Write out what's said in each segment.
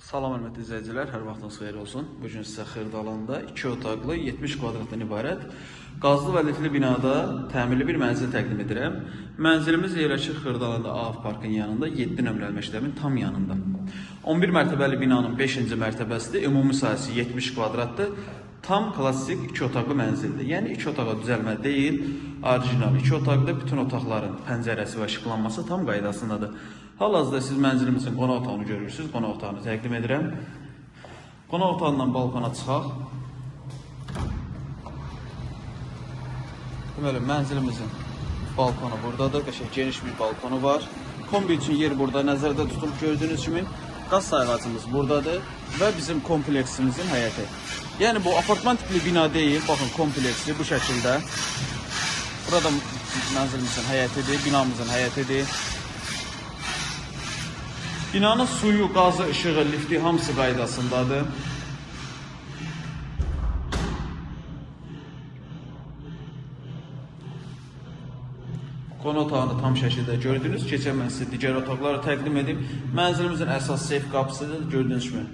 Salam hörmətli izləyicilər, hər vaxtınız xeyir olsun. Bu gün sizə Xırdalanda 2 otaqlı 70 kvadratdan ibarət qazlı və lifli binada təmirli bir mənzil təqdim edirəm. Mənzilimiz yerləşir Xırdalanda AF Parkın yanında 7 nömrəli məktəbin tam yanında. 11 mərtəbəli binanın 5-ci mərtəbəsidir. Ümumi sahəsi 70 kvadratdır. Tam klassik 2 otaqlı mənzildir. Yəni 2 otağa düzəlmə deyil, orijinal 2 otaqlı bütün otaqların pəncərəsi və işıqlanması tam qaydasındadır. Hal-hazırda siz mənzilimizin qonaq otağını görürsünüz. Qonaq otağını təqdim edirəm. Qonaq otağından balkona çıxaq. Deməli, mənzilimizin balkonu buradadır. Qəşəng geniş bir balkonu var. Kombi üçün yer burada nəzərdə tutulub gördüyünüz kimi. Qaz sayğacımız buradadır və bizim kompleksimizin həyəti. Yəni bu apartman tipli bina deyil. Baxın kompleksi bu şəkildə. Burada mənzilimizin həyətidir, binamızın həyətidir. Binanın suyu, qazı, işığı, lifti hamısı qaydasındadır. Qonaq otağını tam şəkildə gördünüz. Keçən mən sizə digər otaqları təqdim edim. Mənzilimizin əsas seyf qapısıdır. Gördüyünüz kimi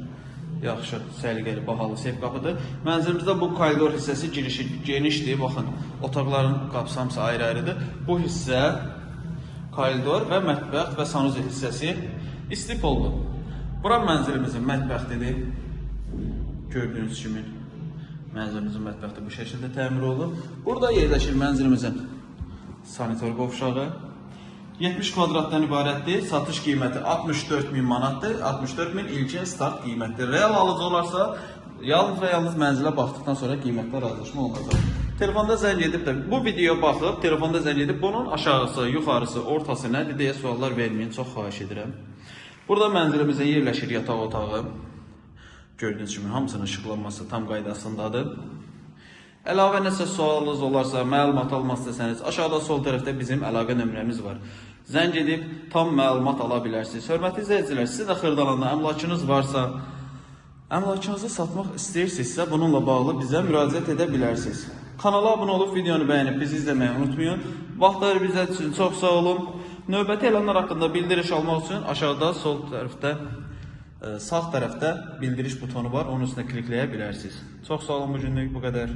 yaxşı, səliqəli, bahalı seyf qapıdır. Mənzilimizdə bu koridor hissəsi girişi genişdir. Baxın, otaqların qapısı hamısı ayrı-ayrıdır. Bu hissə koridor və mətbəx və sanuzi hissəsi istif oldu. Bura mənzilimizin mətbəxtidir. Gördüyünüz kimi mənzilimizin mətbəxti bu şəkildə təmir olunub. Burada yerləşir mənzilimizin sanitar qovşağı. 70 kvadratdan ibarətdir. Satış qiyməti 64 min manatdır. 64 min ilkin start qiymətdir. Real alıcı olarsa yalnız və yalnız mənzilə baxdıqdan sonra qiymətlər razılaşma olunacaq. Telefonda zəng edib də bu videoya baxıb telefonda zəng edib bunun aşağısı, yuxarısı, ortası nədir deyə suallar verməyin. Çox xahiş edirəm. Burada mənzilimizdə yerləşir yataq otağı. Gördüyünüz kimi hamısının işıqlanması tam qaydasındadır. Əlavə nəsə sualınız olarsa, məlumat almaq istəsəniz, aşağıda sol tərəfdə bizim əlaqə nömrəmiz var. Zəng edib tam məlumat ala bilərsiniz. Hörmətli izləyicilər, sizin də Xırdalanda əmlakınız varsa, əmlakınızı satmaq istəyirsinizsə, bununla bağlı bizə müraciət edə bilərsiniz. Kanala abunə olub videonu bəyənib bizi izləməyi unutmayın. Vaxtları bizə üçün çox sağ olun. Növbəti elanlar haqqında bildiriş almaq üçün aşağıda sol tərəfdə e, sağ tərəfdə bildiriş butonu var. Onun üstünə klikləyə bilərsiniz. Çox sağ olun bu günlük bu qədər.